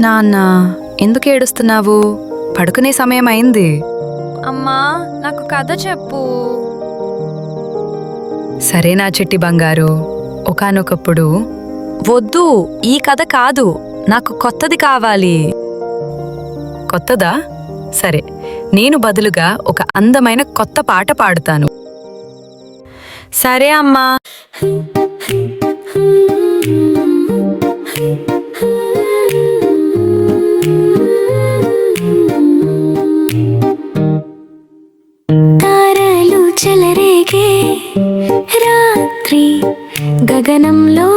నాన్న ఎందుకు ఏడుస్తున్నావు? పడుకునే సమయం అయింది అమ్మా నాకు కథ చెప్పు. సరే నా చిట్టి బంగారు ఒకానొకప్పుడు. వద్దు ఈ కథ కాదు నాకు కొత్తది కావాలి. కొత్తదా? సరే నేను బదులుగా ఒక అందమైన కొత్త పాట పాడుతాను. సరే అమ్మా. తారలు చెలరేగే రాత్రి గగనంలో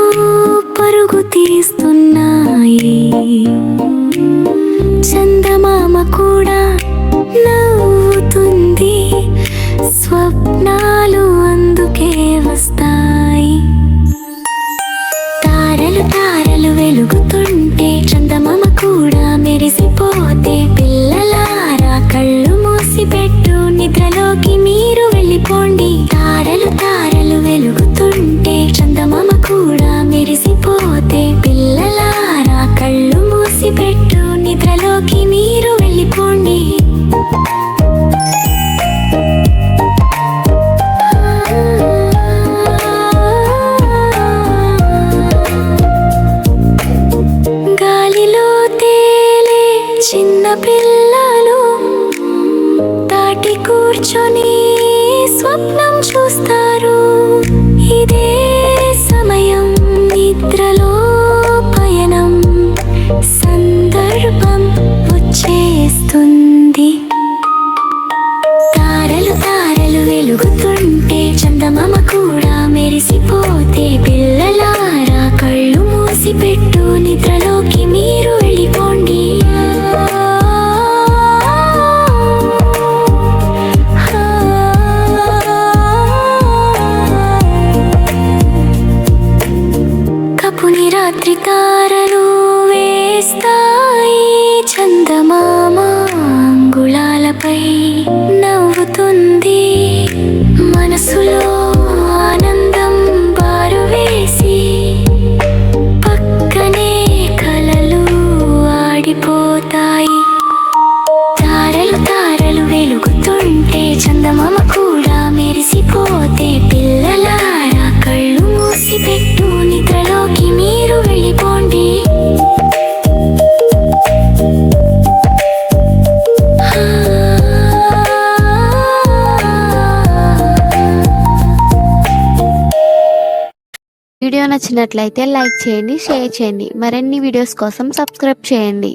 పరుగు తీస్తున్నాయి. చందమామ కూడా నవ్వుతుంది స్వప్న కూర్చొని స్వప్నం చూస్తారు. రాత్రి తారలు వేస్తాయి నచ్చినట్లయితే లైక్ చేయండి షేర్ చేయండి. మరిన్ని వీడియోస్ కోసం సబ్స్క్రైబ్ చేయండి.